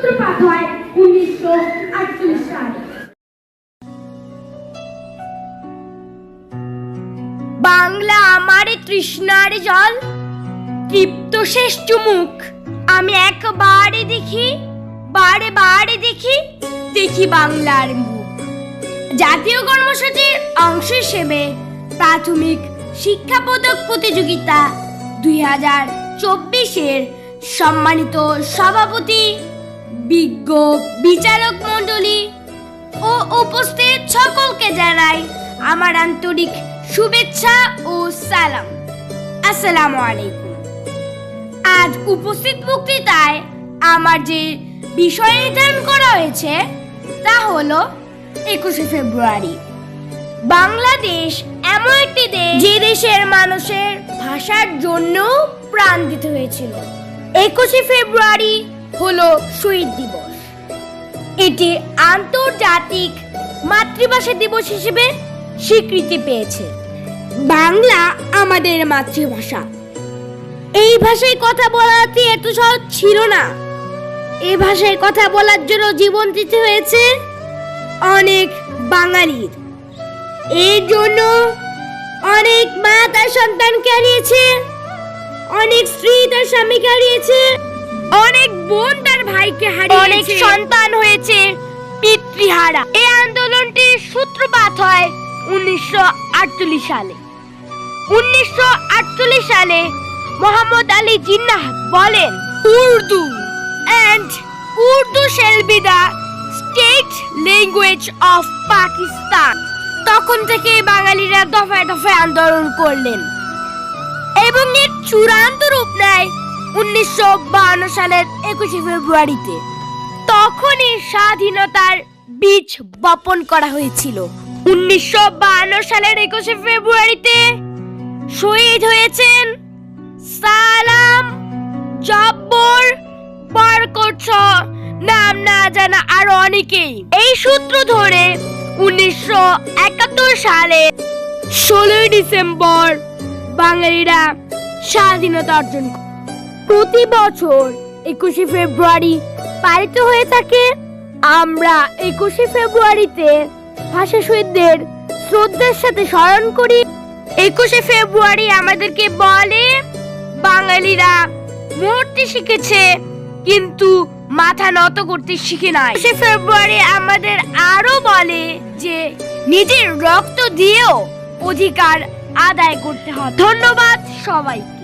সূত্রপাত হয় উনিশশো আটচল্লিশ বাংলা আমারে তৃষ্ণার জল, তৃপ্ত শেষ চুমুক। আমি একবারে দেখি, বারে বারে দেখি দেখি বাংলার মুখ। জাতীয় কর্মসূচির অংশ হিসেবে প্রাথমিক শিক্ষা পদক প্রতিযোগিতা দুই হাজার চব্বিশের সম্মানিত সভাপতি বিজ্ঞ, বিচারক মণ্ডলী ও উপস্থিত সকলকে জানাই আমার আন্তরিক শুভেচ্ছা ও সালাম। আসসালামু আলাইকুম। আজ উপস্থিত বক্তৃতায় আমার যে বিষয় নির্ধারণ করা হয়েছে, তা হলো একুশে ফেব্রুয়ারি। বাংলাদেশ এমন একটি দেশ যে দেশের মানুষের ভাষার জন্য প্রাণ দিতে হয়েছিল। একুশে ফেব্রুয়ারি হলো শহীদ দিবস। এটি আন্তর্জাতিক মাতৃভাষা দিবস হিসেবে স্বীকৃতি পেয়েছে। বাংলা আমাদের মাতৃভাষা। এই ভাষায় কথা বলাতে এত সহজ ছিল না। এই ভাষায় কথা বলার জন্য জীবন দিতে হয়েছে অনেক বাঙালির। এর জন্য অনেক মা তার সন্তানকে হারিয়েছে, অনেক স্ত্রী তার স্বামীকে হারিয়েছে অনেক বোন তার ভাইকে হারিয়েছে। অনেক সন্তান হয়েছে পিতৃহারা। এই আন্দোলনটির সূত্রপাত হয় উনিশশো সালে। উনিশশো সালে মোহাম্মদ আলী জিন্নাহ বলেন Urdu. And Urdu shall be the state language of Pakistan তখন থেকে বাঙালিরা দফায় দফায় আন্দোলন করলেন। এবং এর চূড়ান্ত রূপ নেয় উনিশশো বাহান্ন সালের একুশে ফেব্রুয়ারিতে তখনই স্বাধীনতার বীজ বপন করা হয়েছিল। উনিশশো বাহান্ন সালের একুশে ফেব্রুয়ারিতে শহীদ হয়েছেন সালাম জব্বর বরকত নাম না জানা আরও অনেকেই। এই সূত্র ধরে উনিশশো একাত্তর সালে ষোলোই ডিসেম্বর বাঙালিরা স্বাধীনতা অর্জন করে প্রতি বছর একুশে ফেব্রুয়ারি পালিত হয়ে থাকে। আমরা একুশে ফেব্রুয়ারিতে ভাষা শহীদদের শ্রদ্ধার সাথে স্মরণ করি। একুশে ফেব্রুয়ারি আমাদেরকে বলে, বাঙালিরা মরতে শিখেছে, কিন্তু মাথা নত করতে শিখে নাই। একুশে ফেব্রুয়ারি আমাদের আরও বলে যে, নিজের রক্ত দিয়েও অধিকার আদায় করতে হবে। ধন্যবাদ সবাইকে।